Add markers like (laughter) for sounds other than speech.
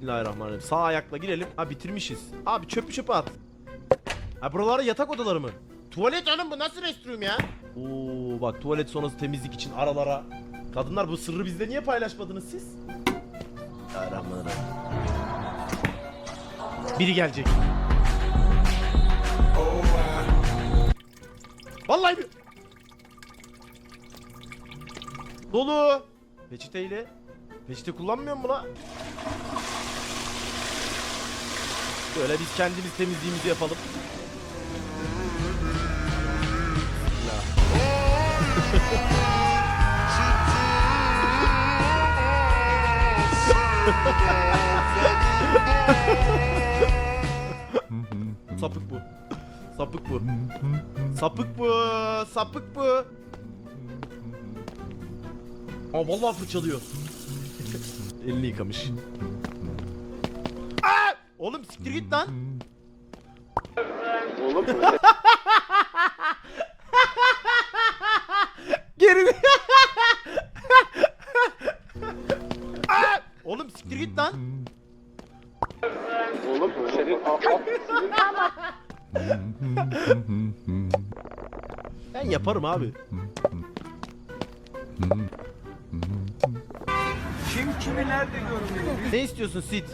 Bismillahirrahmanirrahim. Sağ ayakla girelim. Ha bitirmişiz. Abi çöpü çöpe at. Ha buralara yatak odaları mı? Tuvalet hanım bu nasıl restroom ya? Oo bak tuvalet sonrası temizlik için aralara. Kadınlar bu sırrı bizde niye paylaşmadınız siz? Bismillahirrahmanirrahim. Biri gelecek. Vallahi bir... Dolu. Peçeteyle. Peçete kullanmıyor mu la? Böyle biz kendimiz temizliğimizi yapalım. Sapık bu. Sapık bu. Sapık bu. Sapık bu. Aa vallahi fırçalıyor. Elini yıkamış. Oğlum siktir git lan. Oğlum (laughs) Geri. Oğlum siktir git lan. oğlum senin Ben yaparım abi. Kim kimi nerede görmüyor? Ne istiyorsun Sid?